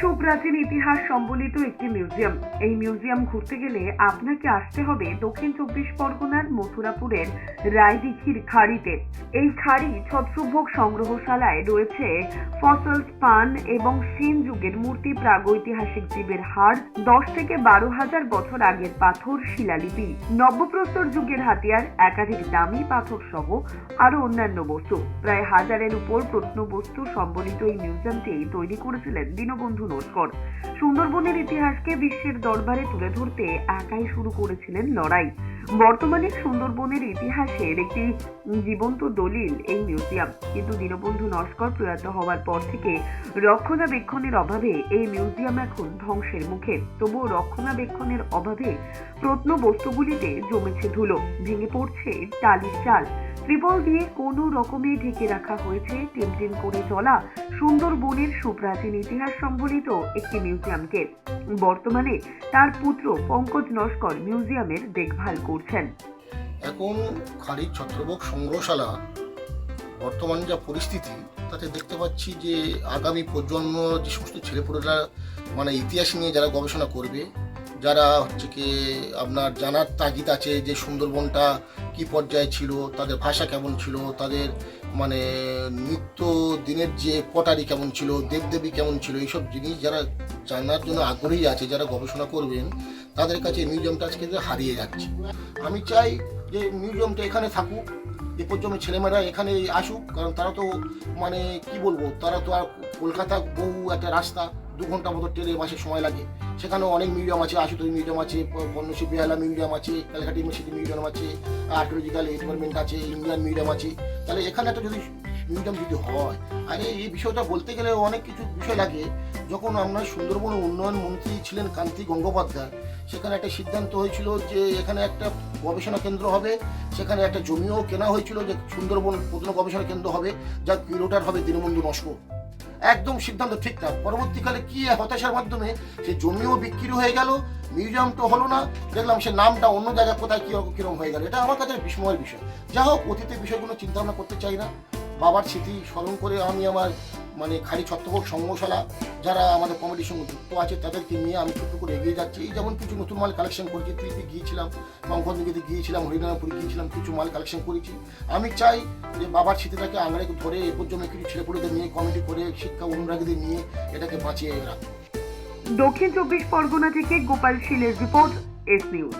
সুপ্রাচীন ইতিহাস সম্বলিত একটি মিউজিয়াম। এই মিউজিয়াম ঘুরতে গেলে আপনাকে আসতে হবে দক্ষিণ চব্বিশ পরগনার মথুরাপুরের রায়দিঘির খাড়িতে। এই খাড়ি ছত্রভোগ সংগ্রহশালায় রয়েছে ফসলস পান এবং সেন যুগের মূর্তি প্রাগৈতিহাসিক জীবের হাড়, দশ থেকে বারো হাজার বছর আগের পাথর শিলালিপি, নব্যপ্রস্তর যুগের হাতিয়ার, একাধিক দামি পাথর সহ আরও অন্যান্য বস্তু। প্রায় হাজারের উপর প্রত্নবস্তু সম্বলিত এই মিউজিয়ামটি তৈরি করেছিলেন দীনবন্ধু নস্কর। সুন্দরবনের ইতিহাসকে বিশ্বের দরবারে তুলে ধরতে একাই শুরু করেছিলেন লড়াই। বর্তমানে সুন্দরবনের ইতিহাসের একটি জীবন্ত দলিল এই মিউজিয়াম। কিন্তু দীনবন্ধু নস্কর প্রয়াত হওয়ার পর থেকে রক্ষণাবেক্ষণের অভাবে এই মিউজিয়াম এখন ধ্বংসের মুখে। তবুও রক্ষণাবেক্ষণের অভাবে প্রত্নবস্তুগুলিতে জমেছে ধুলো, ভেঙে পড়ছে টালির চাল। ত্রিপল দিয়ে কোনো রকমে ঢেকে রাখা হয়েছে টিমটিম করে চলা সুন্দরবনের সুপ্রাচীন ইতিহাস সম্বলিত একটি মিউজিয়ামকে। বর্তমানে তার পুত্র পঙ্কজ নস্কর মিউজিয়ামের দেখভাল করছেন। এখন খালিদ ছত্রভোগ সংগ্রহশালা, বর্তমান যা পরিস্থিতি, তাতে দেখতে পাচ্ছি যে আগামী প্রজন্ম যে সমস্ত ছেলেপুলেরা মানে ইতিহাস নিয়ে যারা গবেষণা করবে যারা হচ্ছে কি আপনার জানার তাগিদ আছে যে সুন্দরবনটা কি পর্যায়ে ছিল, তাদের ভাষা কেমন ছিল, তাদের মানে নিত্য দিনের যে পটারি কেমন ছিল, দেবদেবী কেমন ছিল, এইসব জিনিস যারা জানার জন্য আগ্রহী আছে, যারা গবেষণা করবেন, তাদের কাছে মিউজিয়ামটা আজকে হারিয়ে যাচ্ছে। আমি চাই যে মিউজিয়ামটা এখানে থাকুক, এ পর্যন্ত ছেলেমেয়েরা এখানে আসুক, কারণ তারা তো মানে কি বলব, তারা তো আর কলকাতা বহু একটা রাস্তা দু ঘণ্টা মতো ট্রেনে মাসে সময় লাগে। সেখানেও অনেক মিউজিয়াম আছে, আশুতোষ মিউজিয়াম আছে পণ্যশী বেহালা মিউজিয়াম আছে ক্যালকাটা ইউনিভার্সিটি মিউজিয়াম আছে, আর্কিওলজিক্যাল ডিপার্টমেন্ট আছে, ইন্ডিয়ান মিউজিয়াম আছে। তাহলে এখানে একটা যদি মিউজিয়াম যদি হয়, আরে এই বিষয়টা বলতে গেলে অনেক কিছু বিষয় লাগে। যখন আপনার সুন্দরবন উন্নয়ন মন্ত্রী ছিলেন কান্তি গঙ্গোপাধ্যায়, সেখানে একটা সিদ্ধান্ত হয়েছিল যে এখানে একটা গবেষণা কেন্দ্র হবে, সেখানে একটা জমিও কেনা হয়েছিল যে সুন্দরবন প্রধান গবেষণা কেন্দ্র হবে, যার কিলোটার হবে দীনবন্ধু নস্কর। একদম সিদ্ধান্ত ঠিক না। পরবর্তীকালে কি হতাশার মাধ্যমে সে জমিও বিক্রি হয়ে গেল মিউজিয়াম তো হলো না, দেখলাম সে নামটা অন্য জায়গায় কোথায় কীরকম কীরকম হয়ে গেল। এটা আমার কাছে বিস্ময়ের বিষয়। যা হোক, অতীতের বিষয়গুলো চিন্তা ভাবনা করতে চাই না। বাবার স্মৃতি স্মরণ করে আমি আমার মানে খালি ছত্রভোগ সংগ্রহশালা যারা আমাদের কমিটির সঙ্গে যুক্ত আছে, তাদেরকে নিয়ে আমি ছোট্ট করে এগিয়ে যাচ্ছি। এই যেমন কিছু নতুন মাল কালেকশন করেছি ত্রিপি গিয়েছিলাম পঙ্কজনগীতে গিয়েছিলাম হরিনারায়ণপুরে গিয়েছিলাম, কিছু মাল কালেকশন করেছি। আমি চাই যে বাবার স্মৃতিটাকে আঙড়ে ধরে এ পর্যন্ত কিছু ছেলেপুলেদের নিয়ে কমিটি করে, শিক্ষা অনুরাগীদের নিয়ে এটাকে বাঁচিয়ে রাখব। দক্ষিণ চব্বিশ পরগনা থেকে গোপাল শীলের রিপোর্ট এস নিউজ